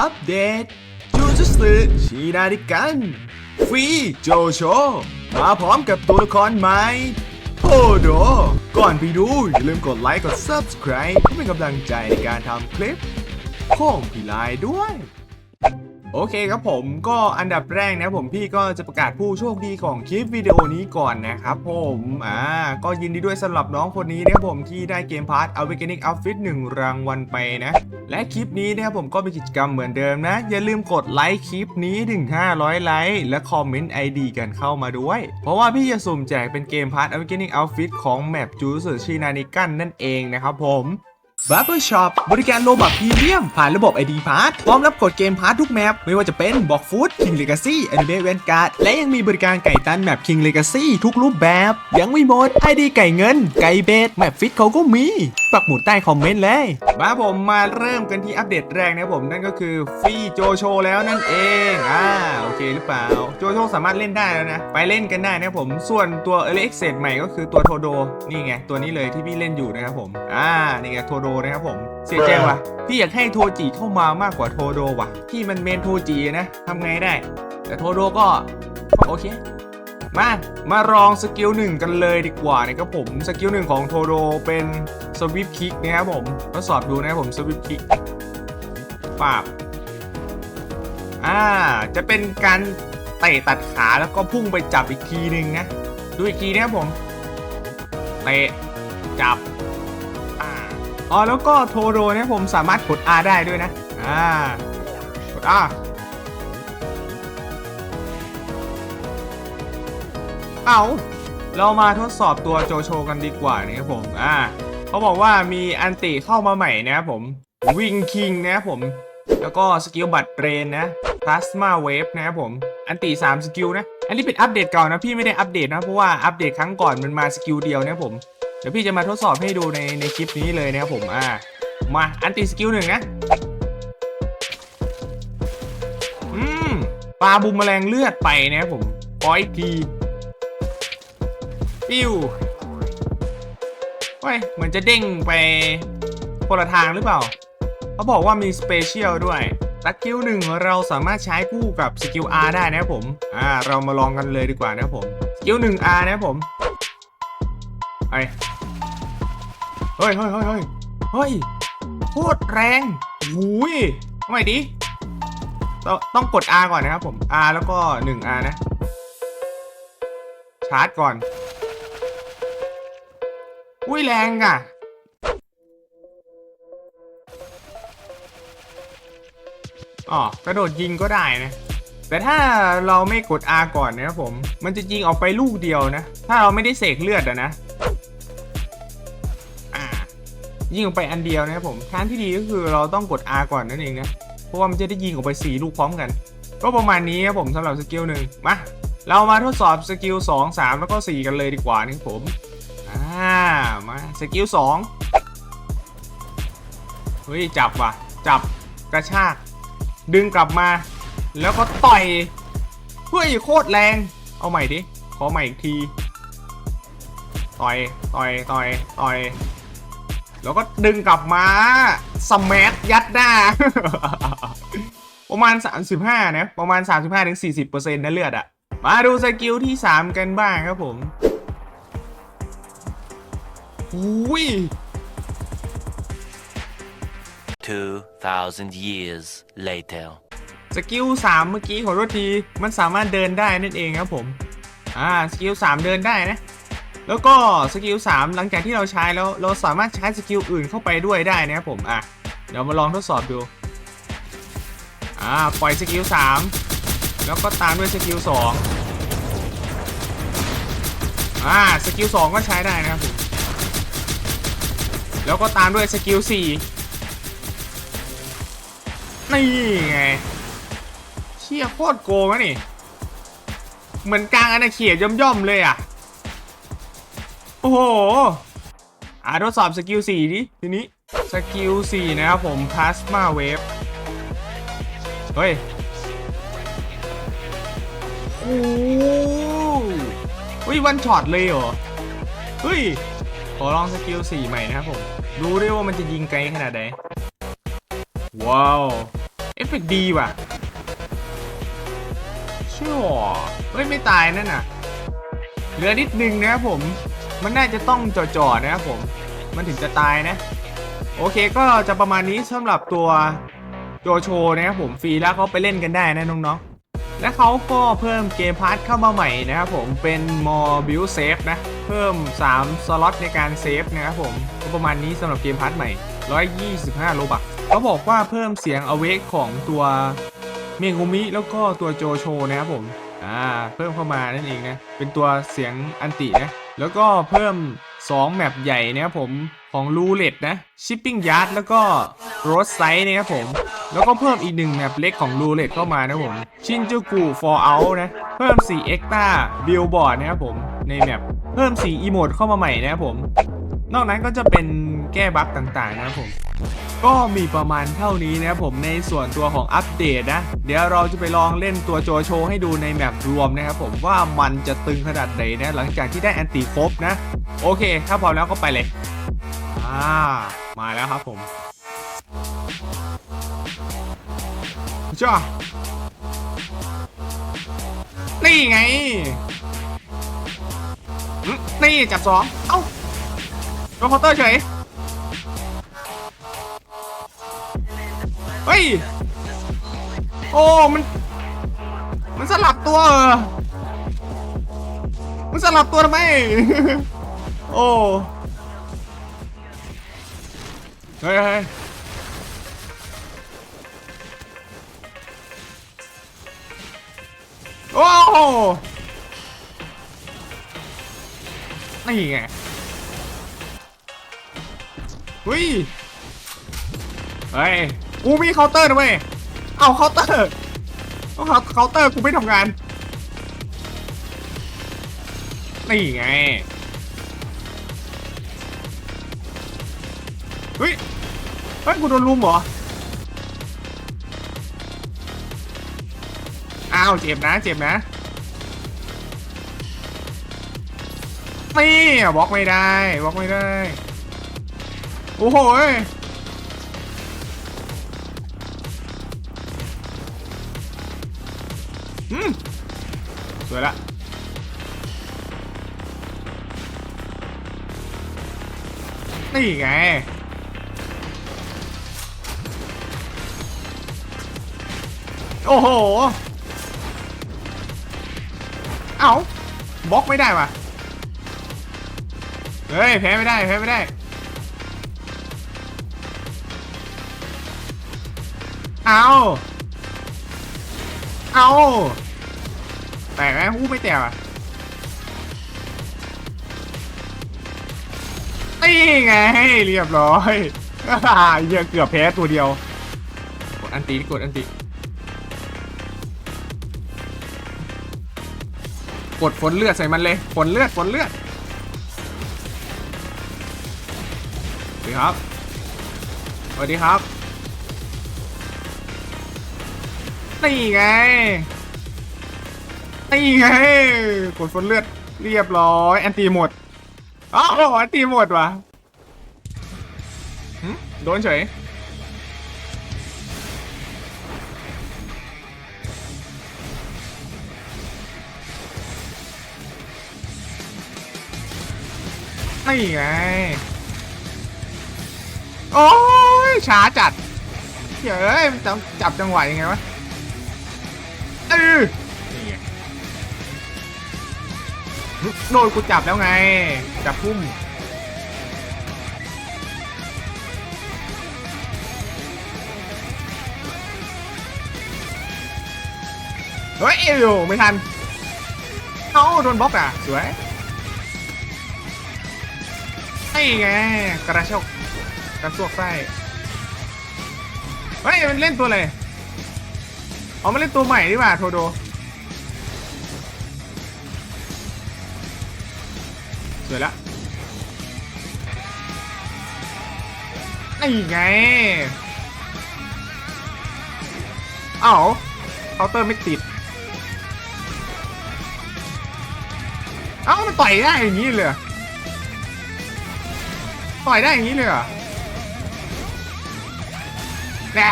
อัปเดต จูจุสึชีนาริกัน ฟรีโจโช มาพร้อมกับตัวละครใหม่โทโด ก่อนไปดู อย่าลืมกดไลค์ กด Subscribe เพื่อเป็นกำลังใจในการทำคลิป ของพี่ไลายด้วย โอเคครับผมก็อันดับแรกนะผมพี่ก็จะประกาศผู้โชคดีของคลิปวิดีโอนี้ก่อนนะครับผมอ่าก็ยินดีด้วยสำหรับน้องคนนี้นะครับผมที่ได้เกมพาร์ท Awakening Outfit 1 รางวัลไปนะ และคลิปนี้นะครับผมก็เป็นกิจกรรมเหมือนเดิมนะ อย่าลืมกดไลค์คลิปนี้ถึง 500 ไลค์และคอมเมนต์ ID กันเข้ามาด้วย เพราะว่าพี่จะสุ่มแจกเป็นเกมพาร์ท Awakening Outfit ของแมปจูสชินานิกันนั่นเองนะครับผม Barber Shop บริการโลบักพรีเมียม ผ่านระบบ ID Pass พร้อมรับกดเกมพาร์ททุกแมป ไม่ว่าจะเป็นบอกฟูด King Legacy Anime Vanguard และยังมีบริการไก่ตันแมป King Legacy ทุกรูปแบบ ยังไม่หมด ID ไก่เงิน ไก่เบสแมปฟิตเขาก็มี ปักหมุดใต้คอมเมนต์เลย มาผมมาเริ่มกันที่อัปเดตแรกนะผมนั่นก็คือฟรีโจโชแล้วนั่นเองอ่าโอเคหรือเปล่า โจโชสามารถเล่นได้แล้วนะ ไปเล่นกันได้นะผมส่วนตัว Early Access ใหม่ก็คือตัวโทโดนี่ไง ตัวนี้เลยที่พี่เล่นอยู่นะครับผม อ่านี่ไงโทโดนะครับผม เสียใจว่ะพี่อยากให้โทจิเข้ามามากกว่าโทโดว่ะพี่มันเมนโทจินะทำไงได้ แต่โทโดก็โอเค มา มาลองสกิลหนึ่งกันเลยดีกว่านะครับผม สกิลหนึ่งของโทโดเป็นสวิปคิกนะครับผมทดสอบดูนะครับผมสวิปคิกปาบอ่า จะเป็นการเตะตัดขาแล้วก็พุ่งไปจับอีกทีหนึ่งนะ ดูอีกทีนะครับผม เตะ จับ อ่า อ๋อ แล้วก็โทโดเนี่ยผมสามารถกด R ได้ด้วยนะ อ่ากด R เอาเรามาทดสอบตัวโจโชกันดีกว่านะครับผม อ่าเขาบอกว่ามีอันติเข้ามาใหม่นะครับผมวิงคิงนะครับผม แล้วก็สกิลบัตรเรนนะพลาสมาเวฟนะครับผม อันติ3สกิลนะ อันนี้เป็นอัปเดตเก่านะพี่ไม่ได้อัปเดตนะ เพราะว่าอัปเดตครั้งก่อนมันมาสกิลเดียวนะครับผม เดี๋ยวพี่จะมาทดสอบให้ดูในในคลิปนี้เลยนะครับผม อ่า มาอันติสกิลหนึ่งนะ อืมปลาบูมแมลงเลือดไปนะครับผมขออีกที ปิ้วเฮ้ยเหมือนจะเด้งไปคนละทางหรือเปล่า เขาบอกว่ามีสเปเชียลด้วยสกิลหนึ่งเราสามารถใช้คู่กับสกิล R ได้นะครับผม อ่า เรามาลองกันเลยดีกว่านะครับผม สกิลหนึ่ง R นะครับผมไอเฮ้ยเฮ้ยเฮ้ยเฮ้ยเฮ้ยโคตรแรงหูยทำไมดิ ต้องต้องกด R ก่อนนะครับผม R แล้วก็ 1R นะ ชาร์จก่อน อุ้ยแรงอะ อ๋อกระโดดยิงก็ได้นะ แต่ถ้าเราไม่กด R ก่อนนะครับผม มันจะยิงออกไปลูกเดียวนะ ถ้าเราไม่ได้เสกเลือดอะนะยิงออกไปอันเดียวนะครับผม ทางที่ดีก็คือเราต้องกด R ก่อนนั่นเองนะ เพราะว่ามันจะได้ยิงออกไป 4 ลูกพร้อมกัน ก็ประมาณนี้ครับผมสำหรับสกิลหนึ่งมา เรามาทดสอบสกิล 2 3 แล้วก็ 4 กันเลยดีกว่านะครับผม มาสกิล2เฮ้ย จับว่ะ จับกระชาก ดึงกลับมา แล้วก็ต่อย เฮ้ย โคตรแรง เอาใหม่ดิ ขอใหม่อีกที ต่อย ต่อย ต่อย ต่อย แล้วก็ดึงกลับมาสมัยัดหน้า ประมาณ 35 นะ ประมาณ 35-40%นะเลือดอะมาดูสกิลที่ 3 กันบ้างครับผม อุ้ย 2,000 years later. สกิล3เมื่อกี้ขอโทษที มันสามารถเดินได้นั่นเองครับผม อ่า สกิล3เดินได้นะ แล้วก็สกิล3หลังจากที่เราใช้แล้ว เราสามารถใช้สกิลอื่นเข้าไปด้วยได้นะครับผม อะ เดี๋ยวมาลองทดสอบดู อ่า ปล่อยสกิล3แล้วก็ตามด้วยสกิล2อ่า สกิล2ก็ใช้ได้นะครับผม แล้วก็ตามด้วยสกิล4นี่ไงเชี่ยโคตรโกงอะนี่ เหมือนกลางอาณาเขตย่อมๆเลยอะ โอ้โหอ่าทดสอบสกิล4ดิทีนี้สกิล4นะครับผม Plasma Wave เฮ้ยโอ้เฮ้ยวันช็อตเลยเหรอ เฮ้ย ขอลองสกิล4ใหม่นะครับผม ดูด้วยว่ามันจะยิงไกลขนาดไหน ว้าว เอฟเฟกต์ดีว่ะชั่วเฮ้ย ไม่ตายนั่นน่ะ เหลือนิดนึงนะครับผม มันน่าจะต้องจ่อๆนะครับผม มันถึงจะตายนะ โอเคก็จะประมาณนี้สำหรับตัวโจโชนะครับผมฟรีแล้วเขาไปเล่นกันได้นะน้องๆ และเขาก็เพิ่มเกมพาร์ทเข้ามาใหม่นะครับผมเป็นมอบิวเซฟนะ เพิ่ม 3 สล็อตในการเซฟนะครับผม ประมาณนี้สำหรับเกมพาร์ทใหม่ 125 โลบักเขาบอกว่าเพิ่มเสียงอเวกของตัวเมงุมิแล้วก็ตัวโจโชนะครับผม อ่า เพิ่มเข้ามานั่นเองนะ เป็นตัวเสียงอันตินะ แล้วก็เพิ่ม 2 แมปใหญ่นะครับผม ของรูเลตนะ ชิปปิ้งยาร์ดแล้วก็โรสไซส์นะครับผม แล้วก็เพิ่มอีกหนึ่งแมปเล็กของรูเลตเข้ามานะผม ชินจูกุฟอร์เอานะ เพิ่ม4เอ็กตาบิลบอร์ดนะครับผม ในแมป เพิ่ม4อีโมดเข้ามาใหม่นะครับผม นอกนั้นก็จะเป็นแก้บั๊กต่างๆนะครับผม ก็มีประมาณเท่านี้นะครับผมในส่วนตัวของอัปเดตนะ เดี๋ยวเราจะไปลองเล่นตัวโจโชให้ดูในแมปรวมนะครับผมว่ามันจะตึงขนาดไหนนะ หลังจากที่ได้แอนติครบนะ โอเค ถ้าพร้อมแล้วก็ไปเลยอ่ามาแล้วครับผมจ้านี่ไง นี่จับสอง เอ้า โดนเคาน์เตอร์เฉย เฮ้ย โอ้ มัน มันสลับตัวเหรอมันสลับตัวทำไม โอ้ เฮ้ยเฮ้ยโอ้ นี่ไง เฮ้ยเฮ้ยกูมีเคาน์เตอร์นะเว้ยเอาเคาน์เตอร์เอาเคาเคาน์เตอร์กูไม่ทำงานนี่ไงเฮ้ยเฮ้ยกูโดนลุมเหรออ้าวเจ็บนะเจ็บนะนี่บล็อกไม่ได้บล็อกไม่ได้ โอ้โหอืมสวยละนี่ไงโอ้โห เอ้าบล็อกไม่ได้ว่ะ เฮ้ย แพ้ไม่ได้ แพ้ไม่ได้ เอาเอาแตกไหมหู้ไม่แตกอะนี่ไงเรียบร้อยเหี้ยเกือบแพ้ตัวเดียว กดอันตีกดอันตีกดฝนเลือดใส่มันเลยฝนเลือดฝนเลือดสวัสดีครับสวัสดีครับ นี่ไงนี่ไงกดฝนเลือดเรียบร้อย แอนตีหมดอ้าวแอนตีหมดวะโดนเฉยนี่ไง โอ้ยช้าจัดเฮ้ยมันจะจับจังหวะยังไงวะ เออนี่ไงโดนกูจับแล้วไง จับพุ่มเฮ้ยเอวไม่ทันเอาโดนบล็อกอะ สวยไอ้ไง กระชกกระซวกไส้เฮ้ย มันเล่นตัวอะไร เอามาเล่นตัวใหม่ดีกว่าโทโด สวยละนี่ไง เอ้าเคาน์เตอร์ไม่ติด เอ้ามันต่อยได้อย่างนี้เลยต่อยได้อย่างนี้เลยเหรอแน่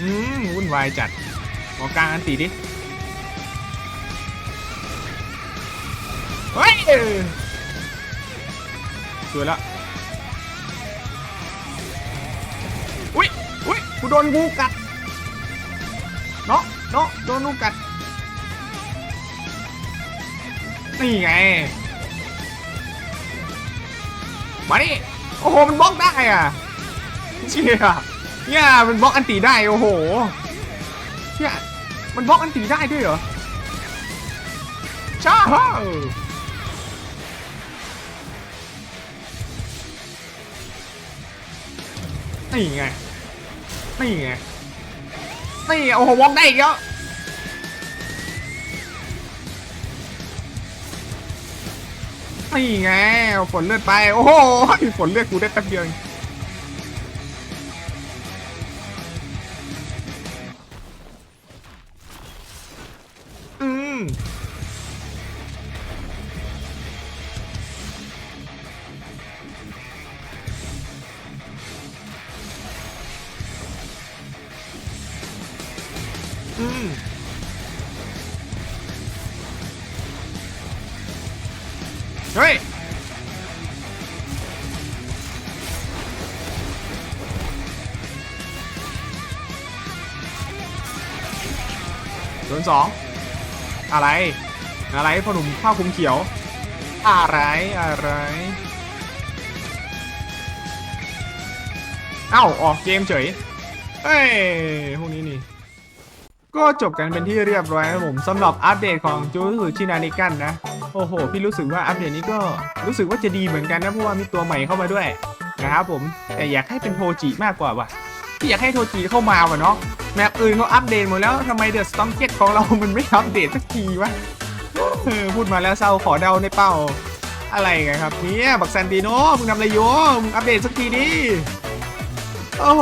อืมวุ่นวายจัดหมอกลางอันตีดิเฮ้ยสวยละอุ้ยอุ้ยกูโดนงูกัดเนาะเนาะโดนงูกัดนี่ไงมาดิโอ้โหมันบล็อกได้อะเชี่ย เนี่ยมันบล็อกอันตีได้โอ้โหเชี่ยมันบล็อกอันตีได้ด้วยเหรอช้านี่ไง นี่ไง นี่โอ้โหบล็อกได้อีกแล้วนี่ไงฝนเลือดไป โอ้โหฝนเลือดกูได้แป๊บเดียวเอง อืมเฮ้ยโดนสองอะไร อะไรพอหนุ่มข้าวคุมเขียว อะไรอะไรเอ้าออกเกมเฉยเฮ้ยพวกนี้นี่ ก็จบกันเป็นที่เรียบร้อยครับผมสำหรับอัปเดตของจูสุชินานิกันนะโอ้โห พี่รู้สึกว่าอัปเดตนี้ก็รู้สึกว่าจะดีเหมือนกันนะเพราะว่ามีตัวใหม่เข้ามาด้วยนะครับผมแต่อยากให้เป็นโทจิมากกว่าว่ะพี่อยากให้โทจิเข้ามาว่ะเนาะแมปอื่นเขาอัปเดตหมดแล้วทำไมเดอะสตองเก็ตของเรามันไม่อัปเดตสักทีวะเออพูดมาแล้วเศร้าขอเดาในเป้าอะไรกันครับเนี่ยบักซันติโนมึงทำอะไรอยู่มึงอัปเดตสักทีดิโอ้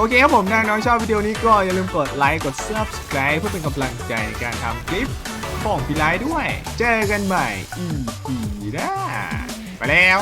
โอเคครับผมถ้าน้องชอบวิดีโอนี้ก็อย่าลืมกดไลค์กด subscribe เพื่อเป็นกำลังใจในการทำคลิปของพี่ไลท์ด้วย เจอกันใหม่ EP หน้าไปแล้ว